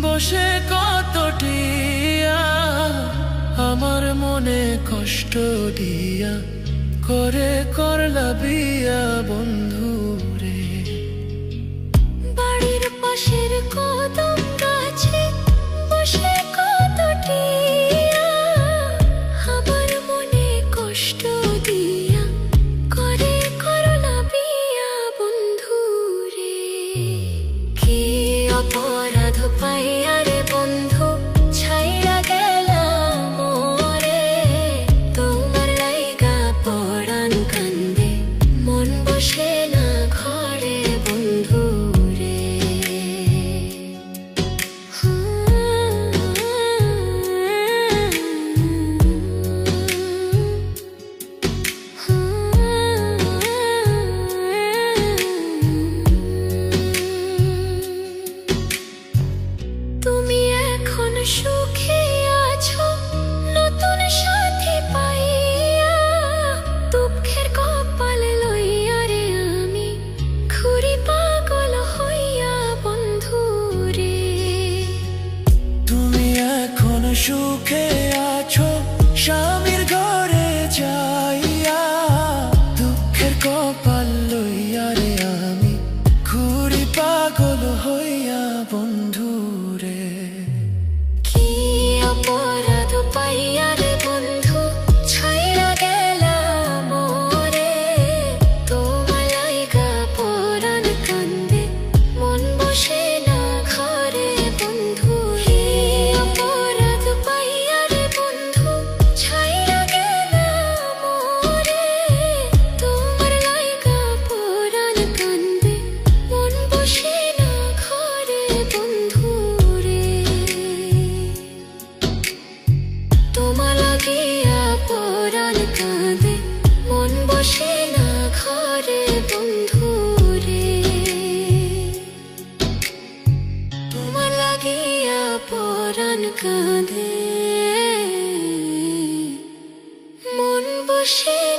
বসে কত টিয়া আমার মনে কষ্ট দিয়া, করে করলা বিয়া বন্ধু রে। বাড়ির পাশের বসে কত টিয়া আমার মনে কষ্ট দিয়া, করে বিয়া বন্ধু রে। পাইয়া সুখে আছো স্বামীর ঘরে যাইয়া দুঃখের কপাল লইয়া রে আমি ঘুরি পাগল হইয়া বন্ধু। কাঁদে। মন বসে